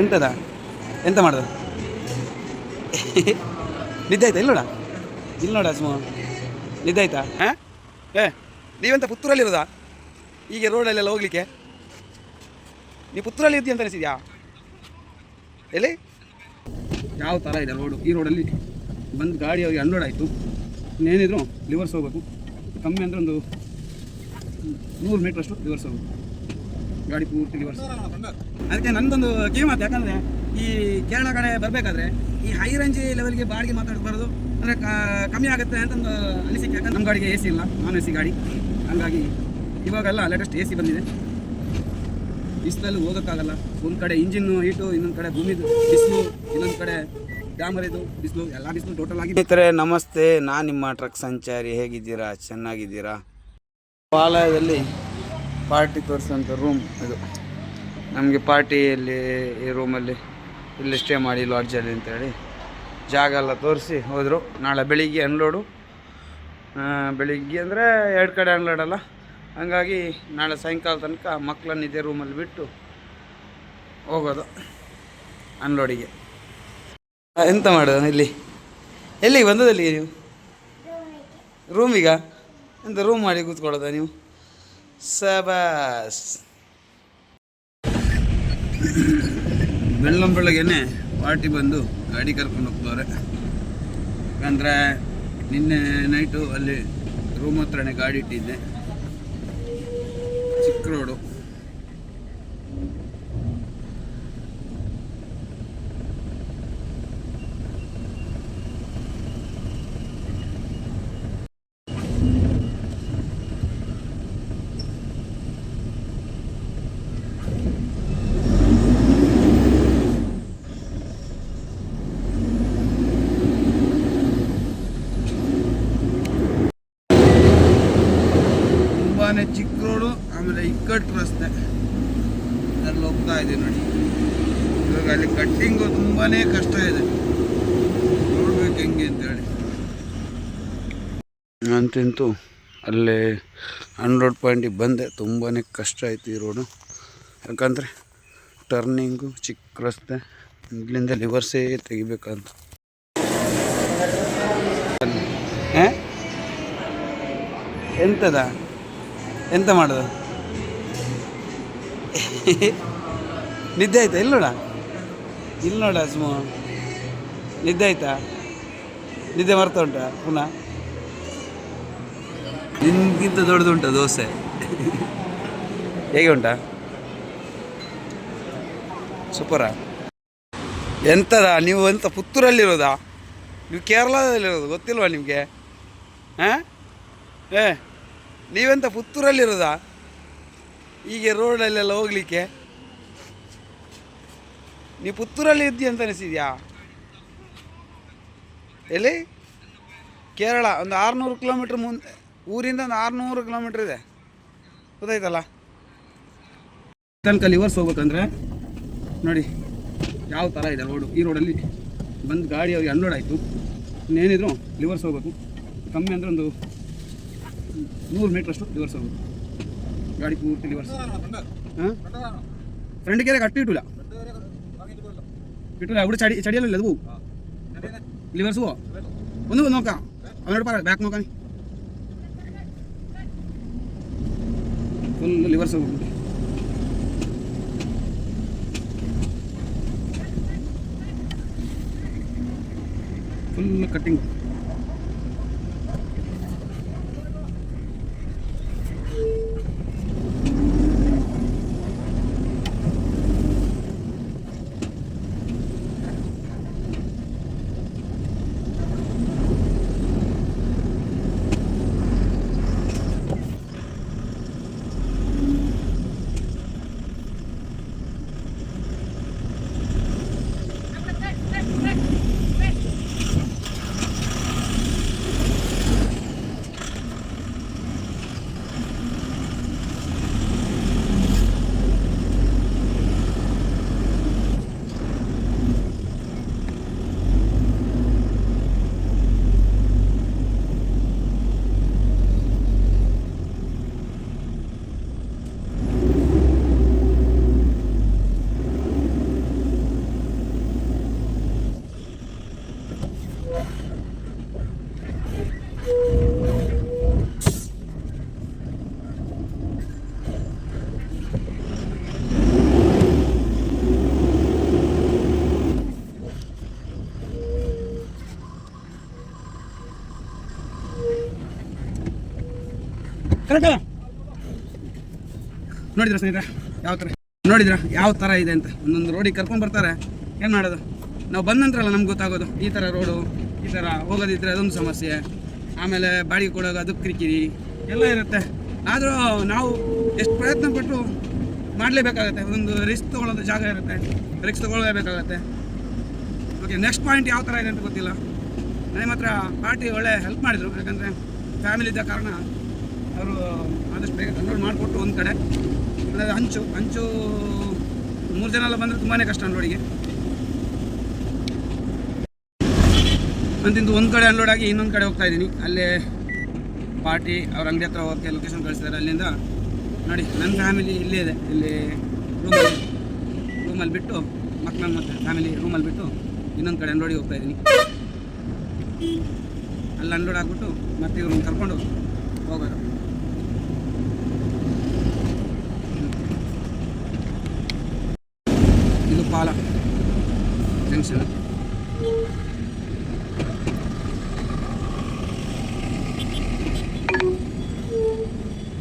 ಎಂತದ? ಎಂತ ಮಾಡೋದು? ನಿದ್ದೆ ಆಯ್ತಾ? ಇಲ್ಲೋಡ ಇಲ್ಲಿ ನೋಡ ಸುಮ. ನಿದ್ದೆ ಆಯ್ತಾ? ಹಾಂ? ಏ, ನೀವೆಂತ ಪುತ್ತೂರಲ್ಲಿರೋದಾ? ಹೀಗೆ ರೋಡಲ್ಲೆಲ್ಲ ಹೋಗ್ಲಿಕ್ಕೆ? ನೀವು ಪುತ್ತೂರಲ್ಲಿ ಇದ್ದೀಯ ಅಂತ ಅನಿಸಿದ್ಯಾ? ಎಲ್ಲಿ? ಯಾವ ಥರ ಇದೆ ರೋಡು ಈ ರೋಡಲ್ಲಿ ಬಂದು ಗಾಡಿ ಹೋಗಿ ಅನ್ಲೋಡ್ ಆಯಿತು. ಇನ್ನೇನಿದ್ರು ಲಿವರ್ಸ್ ಹೋಗ್ಬೇಕು. ಕಮ್ಮಿ ಅಂದರೆ ಒಂದು ನೂರು ಮೀಟ್ರಷ್ಟು ಲಿವರ್ಸ್ ಹೋಗ್ಬೇಕು. ಗಾಡಿ ಪೂರ್ತಿ ಲಿವರ್ಸ್ ಅದಕ್ಕೆ ನಂದೊಂದು ಕಿವಿ ಮಾತು ಯಾಕಂದರೆ ಈ ಕೇರಳ ಕಡೆ ಬರಬೇಕಾದ್ರೆ ಈ ಹೈ ರೇಂಜ್ ಲೆವೆಲ್ಗೆ ಬಾಡಿಗೆ ಮಾತಾಡಬಾರ್ದು ಅಂದರೆ ಕಮ್ಮಿ ಆಗುತ್ತೆ ಅಂತ ಒಂದು ಅನಿಸಿಕೆ. ಯಾಕಂದ್ರೆ ನಮ್ಮ ಗಾಡಿಗೆ ಎ ಸಿ ಇಲ್ಲ ನಾನ್ ಎ ಸಿ ಗಾಡಿ. ಹಂಗಾಗಿ ಇವಾಗೆಲ್ಲ ಲೇಟೆಸ್ಟ್ ಎ ಸಿ ಬಂದಿದೆ. ಬಿಸಿಲಲ್ಲಿ ಹೋಗೋಕ್ಕಾಗಲ್ಲ. ಒಂದು ಕಡೆ ಇಂಜಿನ್ನು ಹೀಟು ಇನ್ನೊಂದು ಕಡೆ ಭೂಮಿ ಬಿಸಿಲು ಇನ್ನೊಂದು ಕಡೆ ಡ್ಯಾಮರ್ ಇದು ಬಿಸಿಲು ಎಲ್ಲ ಬಿಸಿಲು ಟೋಟಲ್ ಆಗಿ ಸ್ನೇಹಿತರೆ ನಮಸ್ತೆ. ನಾನು ನಿಮ್ಮ ಟ್ರಕ್ ಸಂಚಾರಿ. ಹೇಗಿದ್ದೀರಾ? ಚೆನ್ನಾಗಿದ್ದೀರಾ? ಪಾಲಯದಲ್ಲಿ ಪಾರ್ಟಿ ತೋರಿಸುವಂಥ ರೂಮ್ ಇದು. ನಮಗೆ ಪಾರ್ಟಿಯಲ್ಲಿ ಈ ರೂಮಲ್ಲಿ ಇಲ್ಲಿ ಸ್ಟೇ ಮಾಡಿ ಲಾಡ್ಜಲ್ಲಿ ಅಂತೇಳಿ ಜಾಗ ಎಲ್ಲ ತೋರಿಸಿ ಹೋದರು. ನಾಳೆ ಬೆಳಿಗ್ಗೆ ಅನ್ಲೋಡು ಬೆಳಿಗ್ಗೆ ಅಂದರೆ ಎರಡು ಕಡೆ ಅನ್ಲೋಡಲ್ಲ ಹಂಗಾಗಿ ನಾಳೆ ಸಾಯಂಕಾಲ ತನಕ ಮಕ್ಕಳನ್ನ ಇದೇ ರೂಮಲ್ಲಿ ಬಿಟ್ಟು ಹೋಗೋದು ಅನ್ಲೋಡಿಗೆ ಎಂತ ಮಾಡೋದು ಇಲ್ಲಿ? ಎಲ್ಲಿಗೆ ಬಂದದಲ್ಲಿ ನೀವು? ರೂಮಿಗ ಎಂತ ರೂಮ್ ಮಾಡಿ ಕೂತ್ಕೊಳ್ಳೋದ ನೀವು? ಸಬಾಸ್. ಬೆಳ್ಳಂ ಬೆಳಗ್ಗೆನೆ ಪಾರ್ಟಿ ಬಂದು ಗಾಡಿ ಕರ್ಕೊಂಡು ಹೋಗ್ತವ್ರೆ. ಯಾಕಂದರೆ ನಿನ್ನೆ ನೈಟು ಅಲ್ಲಿ ರೂಮ್ ಹತ್ರನೇ ಗಾಡಿ ಇಟ್ಟಿದ್ದೆ. ಚಿಕ್ಕ ರೋಡು ತುಂಬಾ ಚಿಕ್ಕ ರೋಡು ಆಮೇಲೆ ಇಕ್ಕಟ್ಟು ರಸ್ತೆ ಇದೆ ನೋಡಿ. ಇವಾಗ ಅಲ್ಲಿ ಕಟ್ಟಿಂಗು ತುಂಬಾ ಕಷ್ಟ ಇದೆ. ನೋಡ್ಬೇಕು ಹೆಂಗೆ ಅಂತೇಳಿ ಅಂತಿಂತು ಅಲ್ಲೇ ಅನ್ರೋಡ್ ಪಾಯಿಂಟಿಗೆ ಬಂದೆ. ತುಂಬಾ ಕಷ್ಟ ಆಯಿತು ಈ ರೋಡು ಯಾಕಂದರೆ ಟರ್ನಿಂಗು ಚಿಕ್ಕ ರಸ್ತೆ. ಇಲ್ಲಿಂದ ಲಿವರ್ಸೇ ತೆಗಿಬೇಕಂತ? ಎಂತದ? ಎಂತ ಮಾಡೋದು? ನಿದ್ದೆ ಆಯ್ತಾ? ಇಲ್ಲಿ ನೋಡ? ಇಲ್ಲಿ ನೋಡ ಸುಮ. ನಿದ್ದೆ ಆಯ್ತಾ? ನಿದ್ದೆ ಮರ್ತಾ ಉಂಟಾ ಪುನಃ? ನಿನ್ಗಿಂತ ದೊಡ್ಡದುಂಟ ದೋಸೆ? ಹೇಗೆ ಉಂಟಾ? ಸೂಪರಾ ಎಂತದ? ನೀವು ಎಂತ ಪುತ್ತೂರಲ್ಲಿರೋದಾ? ನೀವು ಕೇರಳದಲ್ಲಿರೋದು ಗೊತ್ತಿಲ್ವಾ ನಿಮಗೆ? ಹಾಂ? ಏ ನೀವೆಂಥ ಪುತ್ತೂರಲ್ಲಿರೋದಾ? ಹೀಗೆ ರೋಡಲ್ಲೆಲ್ಲ ಹೋಗ್ಲಿಕ್ಕೆ? ನೀವು ಪುತ್ತೂರಲ್ಲಿ ಇದ್ದೀಯ ಅಂತ ಅನಿಸಿದ್ಯಾ? ಎಲ್ಲಿ? ಕೇರಳ ಒಂದು ಆರುನೂರು ಕಿಲೋಮೀಟ್ರ್ ಮುಂದೆ ಊರಿಂದ ಒಂದು ಆರುನೂರು ಕಿಲೋಮೀಟ್ರ್ ಇದೆ. ಗೊತ್ತಾಯ್ತಲ್ಲ? ತನಕ ಲಿವರ್ಸ್ ಹೋಗ್ಬೇಕಂದ್ರೆ ನೋಡಿ ಯಾವ ಥರ ಇದೆ ರೋಡು ಈ ರೋಡಲ್ಲಿ ಬಂದು ಗಾಡಿ ಅವ್ರಿಗೆ ಅನ್ಲೋಡ್ ಆಯಿತು. ಇನ್ನೇನಿದ್ರು ಲಿವರ್ಸ್ ಹೋಗ್ಬೇಕು. ಕಮ್ಮಿ ಅಂದರೆ ಒಂದು ನೂರು ಮೀಟ್ರಷ್ಟು ಲಿವರ್ಸ್ ಹೋಗ್ಬೇಕು. ಗಾಡಿ ಪೂರ್ತಿ ಲಿವರ್ಸ್ ಹಾಂ? ಫ್ರೆಂಡ್ ಕಟ್ಟಿ ಇಟ್ಟಿಲ್ಲ. കിട്ടില്ല അവിടെ ചടി ചടിയല്ലല്ലോ അത് പോവും. ലിവേഴ്സ് പോവാ? ഒന്ന് നോക്കാം. അവനോട് പറ ബാക്ക് നോക്കാൻ. ഒന്ന് ലിവേഴ്സ് നോക്കും. Full cutting correct? ನೋಡಿದ್ರ ಸ್ನೇಹಿತರೆ? ಯಾವ ಥರ ನೋಡಿದ್ರ? ಯಾವ ಥರ ಇದೆ ಅಂತ? ಒಂದೊಂದು ರೋಡಿಗೆ ಕರ್ಕೊಂಡು ಬರ್ತಾರೆ. ಏನು ಮಾಡೋದು? ನಾವು ಬಂದ ನಂತರಲ್ಲ ನಮ್ಗೆ ಗೊತ್ತಾಗೋದು. ಈ ಥರ ರೋಡು ಈ ಥರ ಹೋಗೋದಿದ್ರೆ ಅದೊಂದು ಸಮಸ್ಯೆ. ಆಮೇಲೆ ಬಾಡಿಗೆ ಕೊಡೋದು ಅದಕ್ಕೆ ಕಿರಿಕಿರಿ. ಎಲ್ಲ ಇರುತ್ತೆ. ಆದರೂ ನಾವು ಎಷ್ಟು ಪ್ರಯತ್ನ ಪಟ್ಟು ಮಾಡಲೇಬೇಕಾಗತ್ತೆ. ಒಂದು ರಿಸ್ಕ್ ತೊಗೊಳ್ಳೋದು ಜಾಗ ಇರುತ್ತೆ. ರಿಸ್ಕ್ ತೊಗೊಳ್ಳೇಬೇಕಾಗತ್ತೆ ಓಕೆ ನೆಕ್ಸ್ಟ್ ಪಾಯಿಂಟ್ ಯಾವ ಥರ ಇದೆ ಅಂತ ಗೊತ್ತಿಲ್ಲ. ನನಗೆ ಮಾತ್ರ ಪಾರ್ಟಿ ಒಳ್ಳೆ ಹೆಲ್ಪ್ ಮಾಡಿದರು. ಯಾಕಂದರೆ ಫ್ಯಾಮಿಲಿ ಇದ್ದ ಕಾರಣ ಅವರು ಆದಷ್ಟು ಬೇಗ ಕಂಟ್ರೋಲ್ ಮಾಡಿಕೊಟ್ಟು ಒಂದು ಕಡೆ. ಅಂದರೆ ಹಂಚು ಹಂಚು ಮೂರು ಜನ ಎಲ್ಲ ಬಂದರೆ ತುಂಬಾ ಕಷ್ಟ ಅನ್ಲೋಡಿಗೆ ಅಂತಿಂದು ಒಂದು ಕಡೆ ಅನ್ಲೋಡ್ ಆಗಿ ಇನ್ನೊಂದು ಕಡೆ ಹೋಗ್ತಾ ಇದ್ದೀನಿ. ಅಲ್ಲೇ ಪಾರ್ಟಿ, ಅವ್ರ ಅಂಗಡಿ ಹತ್ರ ಹೋಗೋಕ್ಕೆ ಲೊಕೇಶನ್ ಕಳಿಸಿದ್ದಾರೆ ಅಲ್ಲಿಂದ. ನೋಡಿ ನನ್ನ ಫ್ಯಾಮಿಲಿ ಇಲ್ಲೇ ಇದೆ. ಇಲ್ಲಿ ರೂಮಲ್ಲಿ ರೂಮಲ್ಲಿ ಬಿಟ್ಟು ಮಕ್ಕಳನ್ನ ಮತ್ತು ಫ್ಯಾಮಿಲಿ ರೂಮಲ್ಲಿ ಬಿಟ್ಟು ಇನ್ನೊಂದು ಕಡೆ ಅನ್ಲೋಡಿಗೆ ಹೋಗ್ತಾ ಇದ್ದೀನಿ. ಅಲ್ಲಿ ಅನ್ಲೋಡ್ ಆಗಿಬಿಟ್ಟು ಮತ್ತೆ ಇವ್ರನ್ನ ಕರ್ಕೊಂಡು ಹೋಗೋದು.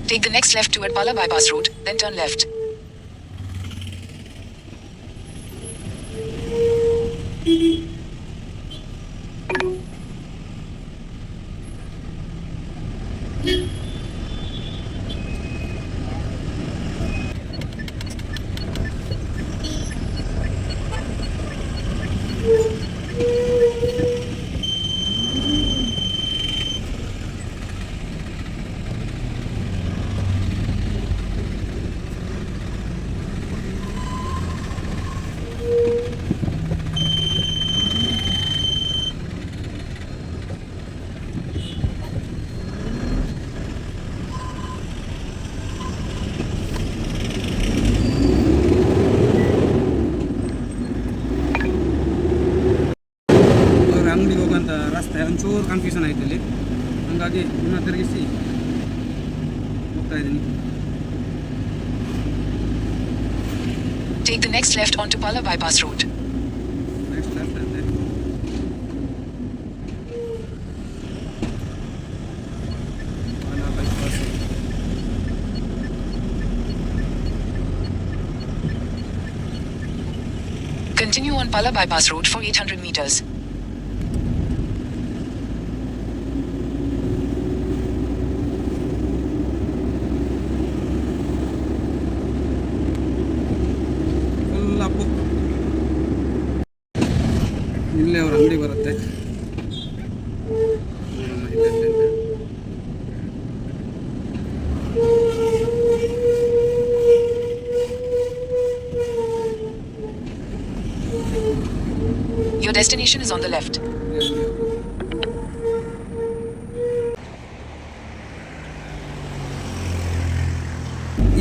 Take the next left to at Pala bypass road, then turn left. Confusion ಆಯ್ತು ಇಲ್ಲಿ ಹಾಗಾಗಿ ಇನ್ನೂ ತಿರುಗಿಸಿ ಹೋಗ್ತಾ ಇದ್ದೀನಿ Take the next left onto Pala bypass road. Next left ಅಂತೆ Pala bypass. Continue on Pala bypass road for 800 meters. ಅವ್ರ ಅಂಗಡಿ ಬರುತ್ತೆ. Your destination is on the left.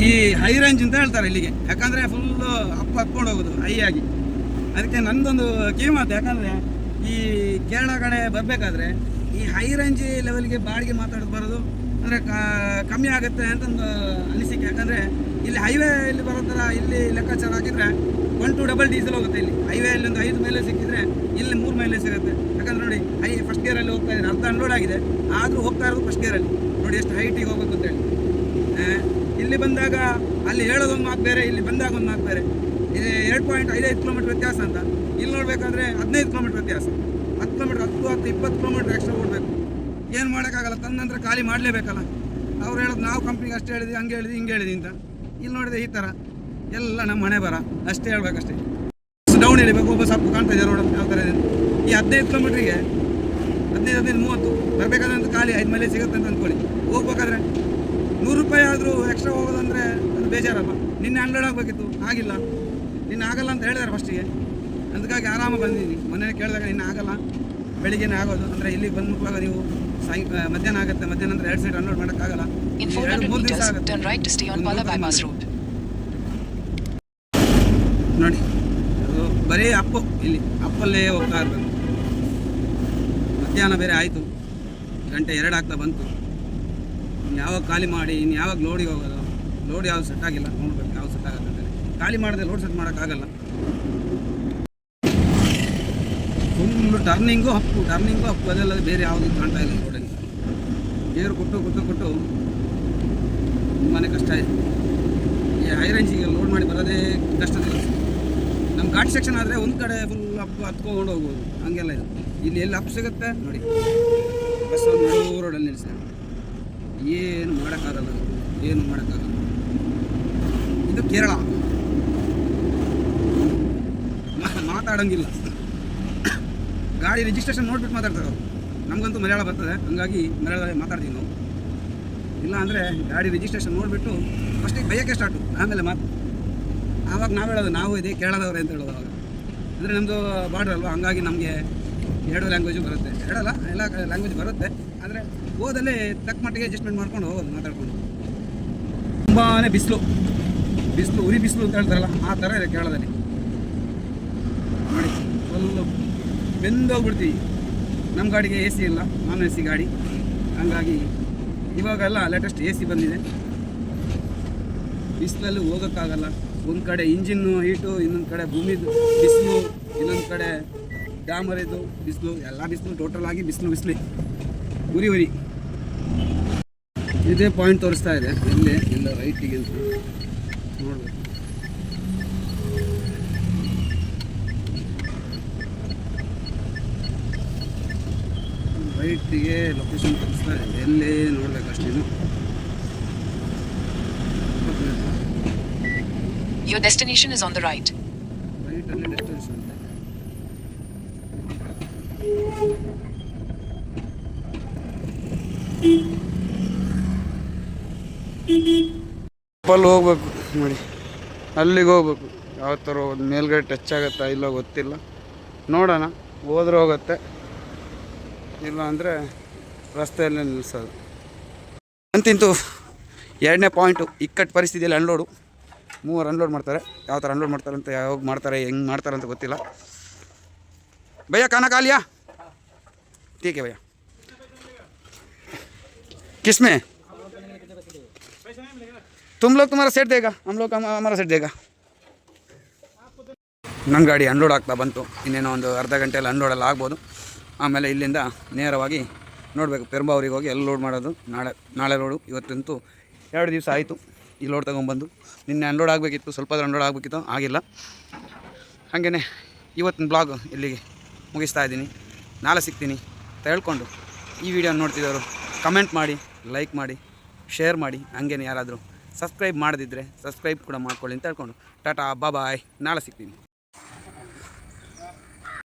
ಈ ಹೈ ರೇಂಜ್ ಅಂತ ಹೇಳ್ತಾರೆ ಇಲ್ಲಿಗೆ ಯಾಕಂದ್ರೆ ಫುಲ್ ಅಪ್ ಹತ್ಕೊಂಡು ಹೋಗೋದು ಹೈ ಆಗಿ ಅದಕ್ಕೆ ನಂದೊಂದು ಕಿವಿಮಾತು ಯಾಕಂದ್ರೆ ಈ ಕೇರಳ ಕಡೆ ಬರಬೇಕಾದ್ರೆ ಈ ಹೈ ರೇಂಜ್ ಲೆವೆಲ್ಗೆ ಬಾಡಿಗೆ ಮಾತಾಡೋದು ಬರೋದು ಅಂದರೆ ಕಮ್ಮಿ ಆಗುತ್ತೆ ಅಂತ ಒಂದು ಅನಿಸಿಕೆ. ಯಾಕಂದರೆ ಇಲ್ಲಿ ಹೈವೇ ಇಲ್ಲಿ ಬರೋ ಥರ ಇಲ್ಲಿ ಲೆಕ್ಕಾಚಾರ ಹಾಕಿದರೆ ಒನ್ ಟು ಡಬಲ್ ಡೀಸೆಲ್ ಹೋಗುತ್ತೆ ಇಲ್ಲಿ. ಹೈವೇ ಅಲ್ಲಿ ಒಂದು ಐದು ಮೇಲೆ ಸಿಕ್ಕಿದ್ರೆ ಇಲ್ಲಿ ಮೂರು ಮೈಲೆ ಸಿಗುತ್ತೆ. ಯಾಕಂದ್ರೆ ನೋಡಿ ಹೈ ಫಸ್ಟ್ ಗೇರಲ್ಲಿ ಹೋಗ್ತಾ ಇದ್ದಾರೆ ಅರ್ಧ ಅನ್ಲೋಡ್ ಆಗಿದೆ. ಆದರೂ ಹೋಗ್ತಾ ಇರೋದು ಫಸ್ಟ್ ಗೇರಲ್ಲಿ ನೋಡಿ ಎಷ್ಟು ಹೈಟಿಗೆ ಹೋಗ್ಬೇಕು ಅಂತೇಳಿ ಇಲ್ಲಿ ಬಂದಾಗ ಅಲ್ಲಿ ಹೇಳೋದೊಂದು ಮಾತು ಬೇರೆ, ಇಲ್ಲಿ ಬಂದಾಗ ಒಂದು ಮಾತು ಬೇರೆ. ಇದು ಎರಡು ಪಾಯಿಂಟ್ ಐದೈದು ಕಿಲೋಮೀಟ್ರ್ ವ್ಯತ್ಯಾಸ ಅಂತ. ಇಲ್ಲಿ ನೋಡಬೇಕಾದ್ರೆ ಹದಿನೈದು ಕಿಲೋಮೀಟರ್ ವ್ಯತ್ಯಾಸ. ಹತ್ತು ಕಿಲೋಮೀಟರ್, ಹತ್ತು ಹತ್ತು, ಇಪ್ಪತ್ತು ಕಿಲೋಮೀಟರ್ ಎಕ್ಸ್ಟ್ರಾ ಓಡಬೇಕು. ಏನು ಮಾಡೋಕ್ಕಾಗಲ್ಲ, ತನ್ನ ನಂತರ ಖಾಲಿ ಮಾಡಲೇಬೇಕಲ್ಲ. ಅವ್ರು ಹೇಳೋದು, ನಾವು ಕಂಪ್ನಿಗೆ ಅಷ್ಟೇ ಹೇಳಿದ್ವಿ, ಹಂಗೆ ಹೇಳಿದ್ವಿ, ಹಿಂಗೆ ಹೇಳಿದ್ವಿ ಅಂತ. ಇಲ್ಲಿ ನೋಡಿದೆ ಈ ಥರ ಎಲ್ಲ ನಮ್ಮ ಮನೆ ಬರ. ಅಷ್ಟೇ ಹೇಳ್ಬೇಕಷ್ಟೇ. ಡೌನ್ ಇಳಿಬೇಕು, ಒಬ್ಬ ಸಪ್ಪು ಕಾಣ್ತಾ ಇದೆ ರೋಡ್ ಯಾವ ಥರ ಇದೆ. ಈ ಹದಿನೈದು ಕಿಲೋಮೀಟ್ರಿಗೆ ಹದಿನೈದು ಹದಿನೈದು, ಮೂವತ್ತು, ಬರಬೇಕಾದ್ರೆ ಅಂತ ಖಾಲಿ ಐದು ಮೇಲೆ ಸಿಗುತ್ತೆ ಅಂತ ಅಂದ್ಕೊಳ್ಳಿ ಹೋಗ್ಬೇಕಾದ್ರೆ ನೂರು ರೂಪಾಯಿ ಆದರೂ ಎಕ್ಸ್ಟ್ರಾ ಹೋಗೋದಂದ್ರೆ ಅದು ಬೇಜಾರಲ್ಲ ನಿನ್ನೆ ಅನ್ಲೋಡ್ ಆಗಬೇಕಿತ್ತು, ಆಗಿಲ್ಲ. ನಿನ್ನೆ ಆಗಲ್ಲ ಅಂತ ಹೇಳಿದಾರೆ ಫಸ್ಟಿಗೆ ಅದಕ್ಕಾಗಿ ಆರಾಮ ಬಂದಿದ್ದೀನಿ. ಮೊನ್ನೆ ಕೇಳಿದಾಗ ನಿನ್ನೆ ಆಗಲ್ಲ. ಬೆಳಿಗ್ಗೆನೇ ಆಗೋದು. ಅಂದರೆ ಇಲ್ಲಿಗೆ ಬಂದ ಮುಖವಾಗ ನೀವು ಸಾಯಂ ಮಧ್ಯಾಹ್ನ ಆಗುತ್ತೆ. ಮಧ್ಯಾಹ್ನ ಅಂದರೆ ಎರಡು ಸೈಡ್ ಅನ್ಲೋಡ್ ಮಾಡೋಕ್ಕಾಗಲ್ಲ. ಎರಡು ಮೂರು ದಿವಸ ಆಗುತ್ತೆ. ನೋಡಿ. ಅದು ಬರೀ ಅಪ್ಪು. ಇಲ್ಲಿ ಅಪ್ಪಲ್ಲೇ ಹೋಗ್ತಾ ಇರ್ಬೇಕು ಮಧ್ಯಾಹ್ನ ಬೇರೆ ಆಯಿತು. ಗಂಟೆ ಎರಡು ಆಗ್ತಾ ಬಂತು. ಇನ್ನು ಯಾವಾಗ ಖಾಲಿ ಮಾಡಿ ಇನ್ನು ಯಾವಾಗ ಲೋಡಿಗೆ ಹೋಗೋದು? ಲೋಡ್ ಯಾವ್ದು ಸೆಟ್ ಆಗಿಲ್ಲ. ನೋಡ್ಬೇಕು ಯಾವ್ದು ಸೆಟ್ ಆಗುತ್ತೆ ಖಾಲಿ ಮಾಡಿದ್ರೆ ಲೋಡ್ ಸೆಟ್ ಮಾಡೋಕ್ಕಾಗಲ್ಲ. ಫುಲ್ಲು ಟರ್ನಿಂಗು ಹಪ್ಪು ಟರ್ನಿಂಗು ಹಪ್ಪು ಅದೆಲ್ಲ ಬೇರೆ ಯಾವುದು ಕಾಣ್ತಾ ಇಲ್ಲ ರೋಡಲ್ಲಿ ಗೇರು ಕೊಟ್ಟು ಕೊಟ್ಟು ಕೊಟ್ಟು ತುಂಬಾ ಕಷ್ಟ ಇದೆ. ಈ ಹೈ ರೇಂಜಿಗೆ ಲೋಡ್ ಮಾಡಿ ಬರೋದೇ ಕಷ್ಟದಿಲ್ಲ. ನಮ್ಮ ಘಾಟ್ ಸೆಕ್ಷನ್ ಆದರೆ ಒಂದು ಕಡೆ ಫುಲ್ ಅಪ್ ಹತ್ಕೊಂಡು ಹೋಗ್ಬೋದು. ಹಂಗೆಲ್ಲ ಇದು. ಇಲ್ಲಿ ಎಲ್ಲಿ ಅಪ್ ಸಿಗುತ್ತೆ ನೋಡಿ. ಬಸ್ ನಡು ರೋಡಲ್ಲಿ ನಿಲ್ಲಿಸ್ತಾರೆ ಏನು ಮಾಡೋಕ್ಕಾಗಲ್ಲ ಏನು ಮಾಡೋಕ್ಕಾಗಲ್ಲ. ಇದು ಕೇರಳ. ಮಾತಾಡೋಂಗಿಲ್ಲ. ಗಾಡಿ ರಿಜಿಸ್ಟ್ರೇಷನ್ ನೋಡ್ಬಿಟ್ಟು ಮಾತಾಡ್ತಾರೆ ಅವರು. ನಮಗಂತೂ ಮಲಯಾಳ ಬರ್ತದೆ, ಹಂಗಾಗಿ ಮಲಯಾಳದಲ್ಲಿ ಮಾತಾಡ್ತೀವಿ ನಾವು. ಇಲ್ಲ ಅಂದರೆ ಗಾಡಿ ರಿಜಿಸ್ಟ್ರೇಷನ್ ನೋಡಿಬಿಟ್ಟು ಫಸ್ಟಿಗೆ ಬೈಯೋಕ್ಕೆ ಸ್ಟಾರ್ಟು ಆಮೇಲೆ ಮಾತು. ಆವಾಗ ನಾವು ಹೇಳೋದು, ನಾವು ಇದೆ ಕೇಳೋದವ್ರೆ ಅಂತ ಹೇಳೋದು ಅವಾಗ ಅಂದರೆ ನಮ್ಮದು ಬಾರ್ಡರ್ ಅಲ್ವಾ, ಹಂಗಾಗಿ ನಮಗೆ ಎರಡು ಲ್ಯಾಂಗ್ವೇಜು ಬರುತ್ತೆ. ಹೇಳಲ್ಲ ಎಲ್ಲ ಲ್ಯಾಂಗ್ವೇಜ್ ಬರುತ್ತೆ. ಆದರೆ ಹೋದಲ್ಲಿ ತಕ್ಕ ಮಟ್ಟಿಗೆ ಅಡ್ಜಸ್ಟ್ಮೆಂಟ್ ಮಾಡ್ಕೊಂಡು ಹೋಗೋದು, ಮಾತಾಡ್ಕೊಂಡು. ತುಂಬಾ ಬಿಸಿಲು. ಬಿಸಿಲು, ಉರಿ ಬಿಸಿಲು ಅಂತ ಹೇಳ್ತಾರಲ್ಲ, ಆ ಥರ ಇದೆ ಕೇರಳದಲ್ಲಿ. ನೋಡಿ ಫುಲ್ಲು ಬೆಂದೋಗ್ಬಿಡ್ತೀವಿ. ನಮ್ಮ ಗಾಡಿಗೆ ಎ ಸಿ ಇಲ್ಲ ನಾನ್ ಎ ಸಿ ಗಾಡಿ. ಹಂಗಾಗಿ ಇವಾಗೆಲ್ಲ ಲೇಟೆಸ್ಟ್ ಎ ಸಿ ಬಂದಿದೆ. ಬಿಸಿಲಲ್ಲಿ ಹೋಗೋಕ್ಕಾಗಲ್ಲ. ಒಂದು ಕಡೆ ಇಂಜಿನ್ನು ಹೀಟು, ಇನ್ನೊಂದು ಕಡೆ ಭೂಮಿದು ಬಿಸಿಲು, ಇನ್ನೊಂದು ಕಡೆ ಡ್ಯಾಮರಿದು ಬಿಸಿಲು, ಎಲ್ಲ ಬಿಸಿಲು ಟೋಟಲ್ ಆಗಿ ಬಿಸಿಲು, ಬಿಸಿಲಿ. ಉರಿ ಉರಿ. ಇದೇ ಪಾಯಿಂಟ್ ತೋರಿಸ್ತಾ ಇದೆ. ಇಲ್ಲೇ, ಇಲ್ಲ ರೈಟಿಗೆ ಅಂತ. ನೋಡ್ಬೇಕು. ರೈಟಿಗೆ ಲೊಕೇಶನ್ ತೋರಿಸ್ತಾ ಇದೆ. ಎಲ್ಲೇ ಇದು? Your destination is on the right. ಅಲ್ಲಿ ಡೆಸ್ಟಿನೇಷನ್ ಅಲ್ಲಿ ಹೋಗ್ಬೇಕು ನೋಡಿ. ಅಲ್ಲಿಗೆ ಹೋಗ್ಬೇಕು. ಯಾವ ಥರ ಹೋಗೋದು. ಮೇಲ್ಗಡೆ ಟಚ್ ಆಗುತ್ತಾ ಇಲ್ಲೋ ಗೊತ್ತಿಲ್ಲ. ನೋಡೋಣ. ಹೋದ್ರೆ ಹೋಗುತ್ತೆ. ಇಲ್ಲ ಅಂದರೆ ರಸ್ತೆಯಲ್ಲೇ ನಿಲ್ಲಿಸೋದು ಅಂತಿಂತೂ ಎರಡನೇ ಪಾಯಿಂಟು ಇಕ್ಕಟ್ಟು ಪರಿಸ್ಥಿತಿಯಲ್ಲಿ ಅನ್ಲೋಡು ಮೂವರು ಅನ್ಲೋಡ್ ಮಾಡ್ತಾರೆ ಯಾವ ಥರ ಅನ್ಲೋಡ್ ಮಾಡ್ತಾರೆ ಅಂತ ಯಾವಾಗ ಮಾಡ್ತಾರೆ ಹೆಂಗೆ ಮಾಡ್ತಾರೆ ಅಂತ ಗೊತ್ತಿಲ್ಲ ಭಯ್ಯ खाना खा लिया ठीक है भैया किसमें तुम लोग तुम्हारा सेट देगा हम लोग हम- हमारा सेट देगा ನನ್ನ ಗಾಡಿ ಅನ್ಲೋಡ್ ಆಗ್ತಾ ಬಂತು ಇನ್ನೇನೋ ಒಂದು ಅರ್ಧ ಗಂಟೆಯಲ್ಲಿ ಅನ್ಲೋಡೆಲ್ಲ ಆಗ್ಬೋದು ಆಮೇಲೆ ಇಲ್ಲಿಂದ ನೇರವಾಗಿ ನೋಡಬೇಕು, ಪೆರಂಬಾವರಿಗೆ ಹೋಗಿ ಎಲ್ಲಿ ಲೋಡ್ ಮಾಡೋದು? ನಾಳೆ ನಾಳೆ ಲೋಡು ಇವತ್ತಂತೂ ಎರಡು ದಿವಸ ಆಯಿತು ಈ ಲೋಡ್ ತೊಗೊಂಬಂದು ನಿನ್ನೆ ಅನ್ಲೋಡ್ ಆಗಬೇಕಿತ್ತು, ಸ್ವಲ್ಪ ಅನ್ಲೋಡ್ ಆಗಬೇಕಿತ್ತು, ಆಗಿಲ್ಲ. ಹಾಗೆಯೇ ಇವತ್ತಿನ ಬ್ಲಾಗ್ ಇಲ್ಲಿಗೆ ಮುಗಿಸ್ತಾ ಇದ್ದೀನಿ. ನಾಳೆ ಸಿಗ್ತೀನಿ ಅಂತ ಹೇಳ್ಕೊಂಡು ಈ ವಿಡಿಯೋ ನೋಡ್ತಿದ್ದವರು ಕಮೆಂಟ್ ಮಾಡಿ ಲೈಕ್ ಮಾಡಿ ಶೇರ್ ಮಾಡಿ, ಹಂಗೇನೆ ಯಾರಾದರೂ ಸಬ್ಸ್ಕ್ರೈಬ್ ಮಾಡದಿದ್ದರೆ ಸಬ್ಸ್ಕ್ರೈಬ್ ಕೂಡ ಮಾಡ್ಕೊಳ್ಳಿ ಅಂತ ಹೇಳ್ಕೊಂಡು. ಟಾಟಾ ಬಾಬಾಯ್ ನಾಳೆ ಸಿಗ್ತೀನಿ.